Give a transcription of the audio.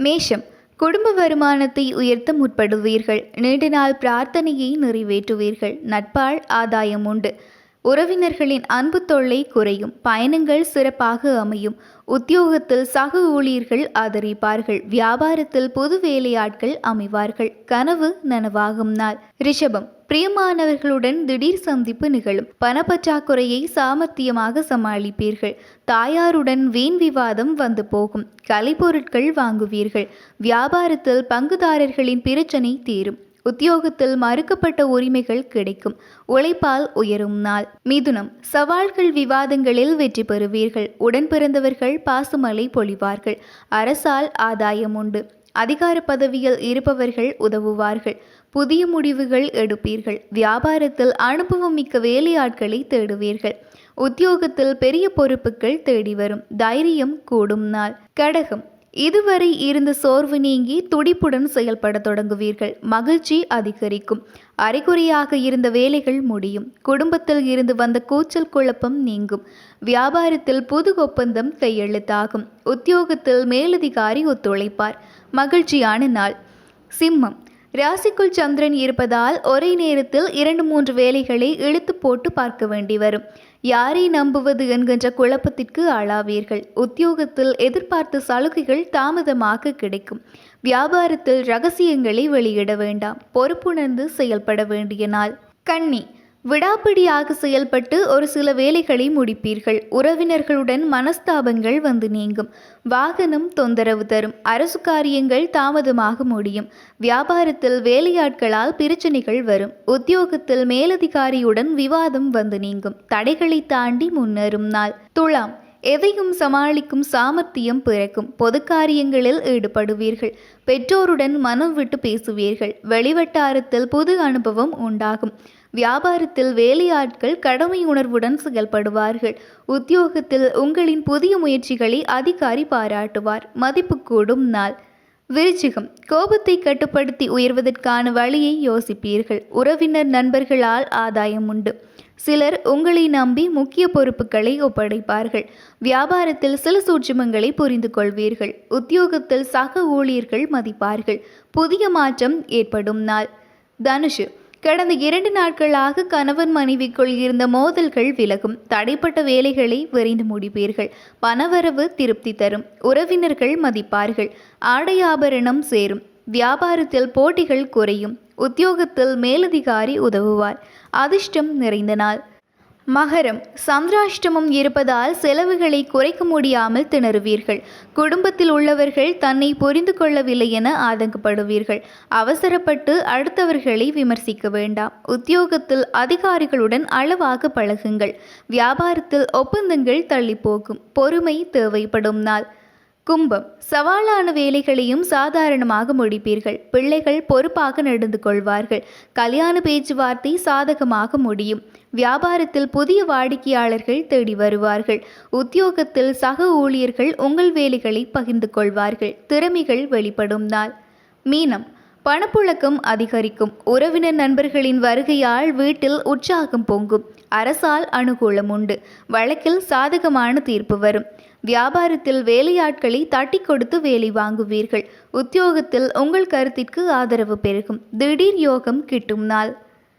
மேஷம் குடும்ப வருமானத்தை உயர்த்த முற்படுவீர்கள். நீண்ட நாள் பிரார்த்தனையை நிறைவேற்றுவீர்கள். நட்பால் ஆதாயம் உண்டு. உறவினர்களின் அன்பு தொல்லை குறையும். பயணங்கள் சிறப்பாக அமையும். உத்தியோகத்தில் சக ஊழியர்கள் ஆதரிப்பார்கள். வியாபாரத்தில் புது வேலையாட்கள் அமைவார்கள். கனவு நனவாகும் நாள். ரிஷபம் பிரியமானவர்களுடன் திடீர் சந்திப்பு நிகழும். பணப்பற்றாக்குறையை சாமர்த்தியமாக சமாளிப்பீர்கள். தாயாருடன் வீண் விவாதம் வந்து போகும். கலைப்பொருட்கள் வாங்குவீர்கள். வியாபாரத்தில் பங்குதாரர்களின் பிரச்சனை தீரும். உத்தியோகத்தில் மறுக்கப்பட்ட உரிமைகள் கிடைக்கும். உழைப்பால் உயரும் நாள். மிதுனம். சவால்கள் விவாதங்களில் வெற்றி பெறுவீர்கள். உடன் பிறந்தவர்கள் பாசுமலை பொழிவார்கள். அரசால் ஆதாயம் உண்டு. அதிகார பதவியில் இருப்பவர்கள் உதவுவார்கள். புதிய முடிவுகள் எடுப்பீர்கள். வியாபாரத்தில் அனுபவம் மிக்க வேலையாட்களை தேடுவீர்கள். உத்தியோகத்தில் பெரிய பொறுப்புகள் தேடி வரும். தைரியம் கூடும் நாள். கடகம். இதுவரை இருந்த சோர்வு நீங்கி துடிப்புடன் செயல்பட தொடங்குவீர்கள். மகிழ்ச்சி அதிகரிக்கும். அரைகுறையாக இருந்த வேலைகள் முடியும். குடும்பத்தில் இருந்து வந்த கூச்சல் குழப்பம் நீங்கும். வியாபாரத்தில் புது ஒப்பந்தம் கையெழுத்தாகும். உத்தியோகத்தில் மேலதிகாரி ஒத்துழைப்பார். மகிழ்ச்சியான நாள். சிம்மம். ராசிக்குள் சந்திரன் இருப்பதால் ஒரே நேரத்தில் இரண்டு மூன்று வேலைகளை இழுத்து போட்டு பார்க்க வேண்டி வரும். யாரை நம்புவது என்கின்ற குழப்பத்திற்கு ஆளாவீர்கள். உத்தியோகத்தில் எதிர்பார்த்த சலுகைகள் தாமதமாக கிடைக்கும். வியாபாரத்தில் ரகசியங்களை வெளியிட வேண்டாம். பொறுப்புணர்ந்து செயல்பட வேண்டிய நாள். கன்னி. விடாப்பிடியாக செயல்பட்டு ஒரு சில வேலைகளை முடிப்பீர்கள். உறவினர்களுடன் மனஸ்தாபங்கள் வந்து நீங்கும். வாகனம் தொந்தரவு தரும். அரசு காரியங்கள் தாமதமாக முடியும். வியாபாரத்தில் வேலையாட்களால் பிரச்சனைகள் வரும். உத்தியோகத்தில் மேலதிகாரியுடன் விவாதம் வந்து நீங்கும். தடைகளை தாண்டி முன்னேறும் நாள். துலாம். எதையும் சமாளிக்கும் சாமர்த்தியம் பிறக்கும். பொது காரியங்களில் ஈடுபடுவீர்கள். பெற்றோருடன் மனம் விட்டு பேசுவீர்கள். வெளிவட்டாரத்தில் புது அனுபவம் உண்டாகும். வியாபாரத்தில் வேலையாட்கள் கடமை உணர்வுடன் செயல்படுவார்கள். உத்தியோகத்தில் உங்களின் புதிய முயற்சிகளை அதிகாரி பாராட்டுவார். மதிப்பு கூடும் நாள். விருச்சிகம். கோபத்தை கட்டுப்படுத்தி உயர்வதற்கான வழியை யோசிப்பீர்கள். உறவினர் நண்பர்களால் ஆதாயம் உண்டு. சிலர் உங்களை நம்பி முக்கிய பொறுப்புகளை ஒப்படைப்பார்கள். வியாபாரத்தில் சில சூட்சுமங்களை புரிந்து கொள்வீர்கள். உத்தியோகத்தில் சக ஊழியர்கள் மதிப்பார்கள். புதிய மாற்றம் ஏற்படும் நாள். தனுஷு கடந்த இரண்டு நாட்களாக கணவன் மனைவிக்குள் இருந்த மோதல்கள் விலகும். தடைப்பட்ட வேலைகளை விரைந்து முடிப்பீர்கள். பணவரவு திருப்தி தரும். உறவினர்கள் மதிப்பார்கள். ஆடை ஆபரணம் சேரும். வியாபாரத்தில் போட்டிகள் குறையும். உத்தியோகத்தில் மேலதிகாரி உதவுவார். அதிர்ஷ்டம் நிறைந்த நாள். மகரம் சந்திராஷ்டமம் இருப்பதால் செலவுகளை குறைக்க முடியாமல் திணறுவீர்கள். குடும்பத்தில் உள்ளவர்கள் தன்னை புரிந்து கொள்ளவில்லை என ஆதங்கப்படுவீர்கள். அவசரப்பட்டு அடுத்தவர்களை விமர்சிக்க வேண்டாம். உத்தியோகத்தில் அதிகாரிகளுடன் அளவாக பழகுங்கள். வியாபாரத்தில் ஒப்பந்தங்கள் தள்ளிப்போகும். பொறுமை தேவைப்படும் நாள். கும்பம். சவாலான வேலைகளையும் சாதாரணமாக முடிப்பீர்கள். பிள்ளைகள் பொறுப்பாக நடந்து கொள்வார்கள். கல்யாண பேச்சுவார்த்தை சாதகமாக முடியும். வியாபாரத்தில் புதிய வாடிக்கையாளர்கள் தேடி வருவார்கள். உத்தியோகத்தில் சக ஊழியர்கள் உங்கள் வேலைகளை பகிர்ந்து கொள்வார்கள். திறமைகள் வெளிப்படும் நாள். மீனம். பணப்புழக்கம் அதிகரிக்கும். உறவினர் நண்பர்களின் வருகையால் வீட்டில் உற்சாகம் பொங்கும். அரசால் அனுகூலம் உண்டு. வழக்கில் சாதகமான தீர்ப்பு வரும். வியாபாரத்தில் வேலையாட்களை தட்டி கொடுத்து வேலை வாங்குவீர்கள். உத்தியோகத்தில் உங்கள் கருத்திற்கு ஆதரவு பெருகும். திடீர் யோகம் கிட்டும் நாள்.